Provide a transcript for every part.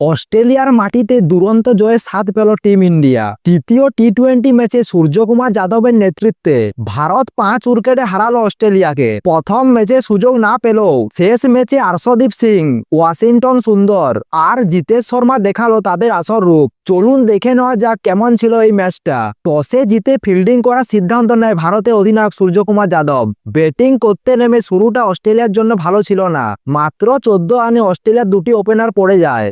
অস্ট্রেলিয়ার মাটিতে দুরন্ত জয়ে স্বাদ পেল টিম ইন্ডিয়া। তৃতীয় টি টোয়েন্টি ম্যাচে সূর্যকুমার যাদবের নেতৃত্বে ভারত পাঁচ উইকেটে হারালো অস্ট্রেলিয়াকে। প্রথম ম্যাচে সুযোগ না পেলেও শেষ ম্যাচে আর্শদীপ সিং, ওয়াশিংটন সুন্দর আর জিতেশ শর্মা দেখাল তাদের আসল রূপ। চলুন দেখে নেওয়া যাক কেমন ছিল এই ম্যাচটা। টসে জিতে ফিল্ডিং করার সিদ্ধান্ত নেয় ভারতের অধিনায়ক সূর্যকুমার যাদব। ব্যাটিং করতে নেমে শুরুটা অস্ট্রেলিয়ার জন্য ভালো ছিল না। মাত্র চোদ্দ রানে অস্ট্রেলিয়ার দুটি ওপেনার পড়ে যায়।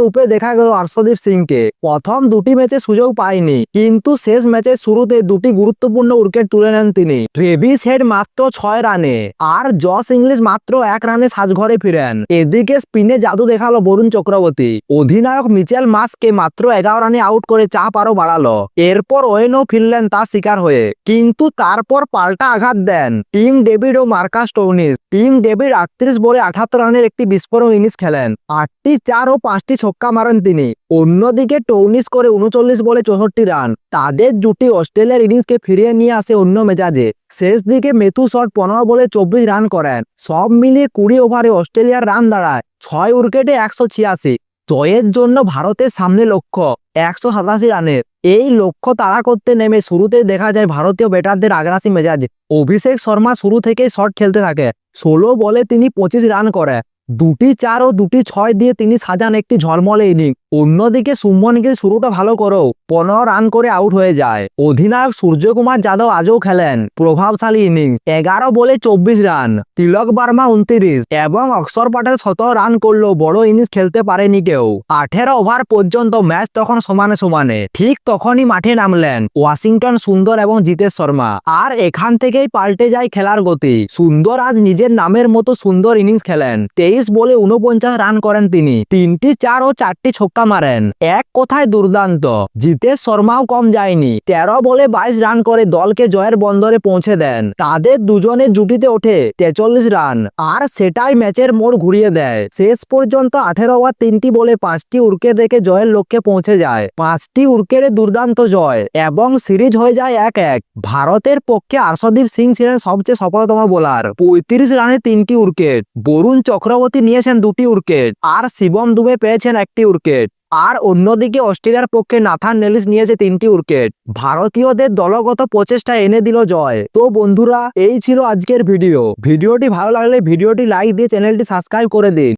রূপে দেখা গেল হর্ষদীপ সিংকে। প্রথম দুটি ম্যাচে সুযোগ পায়নি, কিন্তু শেষ ম্যাচের শুরুতে দুটি গুরুত্বপূর্ণ উইকেট তুলে নেন তিনি। ট্রেভিস হেড মাত্র ছয় রানে, আর জস ইংলিশ মাত্র এক রানে সাজঘরে ফিরেন। এদিকে স্পিনে জাদু দেখাল বরুণ চক্রবর্তী। অধিনায়ক মিচেল মাসকে মাত্র এগারো রানে আউট করে চাপ আরও বাড়ালো। এরপর ওয়েনও ফিরলেন তার শিকার হয়ে, কিন্তু তারপর পাল্টা আঘাত দেন। টিম ডেভিড ও মার্কাস টোনিস টিম ডেভিড আটত্রিশ বলে আঠাত্তর রানের একটি বিস্ফোরক ইনিংস খেলেন। আটটি চার ও পাঁচটি ছক্কা মারেন তিনি। অন্যদিকে টৌনিস করে উনচল্লিশ বলে চৌষট্টি রান। তাদের জুটি অস্ট্রেলিয়ার ইনিংসকে ফিরিয়ে নিয়ে আসে অন্য মেজাজে। শেষ দিকে মেথু শট পনেরো বলে চব্বিশ রান করেন। সব মিলিয়ে কুড়ি ওভারে অস্ট্রেলিয়ার রান দাঁড়ায়। ছয় উইকেটে একশো ছিয়াশি। জয়ের জন্য ভারতের সামনে লক্ষ্য, একশো সাতাশি রানের এই লক্ষ্য তাড়া করতে নেমে শুরুতে দেখা যায় ভারতীয় ব্যাটারদের আগ্রাসী মেজাজ। অভিষেক শর্মা শুরু থেকেই শট খেলতে থাকে। ষোলো বলে তিনি পঁচিশ রান করে। দুটি চার ও দুটি ছয় দিয়ে তিনি সাজান একটি ঝলমলে ইনিংস অন্যদিকে সুমন গিল শুরুটা ভালো করো। পনেরো রান করে আউট হয়ে যায়। অধিনায়ক সূর্যকুমার যাদব আজও খেলেন। প্রভাবশালী ইনিংস এগারো বলে চব্বিশ রান তিলক বার্মা উনত্রিশ। এবং অক্ষর পাটেল সতেরো রান করলেও বড় ইনিংস খেলতে পারেনি কেউ। আঠেরো ওভার পর্যন্ত ম্যাচ তখন সমানে সমানে। ঠিক তখনই মাঠে নামলেন ওয়াশিংটন সুন্দর এবং জিতেশ শর্মা। আর এখান থেকেই পাল্টে যায় খেলার গতি। সুন্দর আজ নিজের নামের মতো সুন্দর ইনিংস খেলেন। তেইশ বলে উনপঞ্চাশ রান করেন তিনি। তিনটি, চার ও চারটি ছক্কা মারেন। এক কথায় দুর্দান্ত। জিতেশ শর্মাও কম যায়নি। তেরো বলে বাইশ রান করে দলকে জয়ের বন্দরে পৌঁছে দেন। তাদের দুজনের জুটিতে ওঠে তেচল্লিশ রান। আর সেটাই ম্যাচের মোড় ঘুরিয়ে দেয়। শেষ পর্যন্ত আঠেরো ওভার তিনটি বলে পাঁচটি উইকেট রেখে জয়ের লক্ষ্যে পৌঁছে যায়। পাঁচটি উইকেটে দুর্দান্ত জয় এবং সিরিজ হয়ে যায় এক এক ভারতের পক্ষে আর্শদীপ সিং ছিলেন সবচেয়ে সফলতম বোলার। পঁয়ত্রিশ রানে তিনটি উইকেট। বরুণ চক্রবর্তী নিয়েছেন দুটি উইকেট। আর শিবম দুবে পেয়েছেন একটি উইকেট। আর অন্যদিকে অস্ট্রেলিয়ার পক্ষে নাথান নেলিস নিয়েছে তিনটি উইকেট। ভারতীয়দের দলগত প্রচেষ্টা এনে দিল জয়। তো বন্ধুরা, এই ছিল আজকের ভিডিও। ভিডিওটি ভালো লাগলে ভিডিওটি লাইক দিয়ে চ্যানেলটি সাবস্ক্রাইব করে দিন।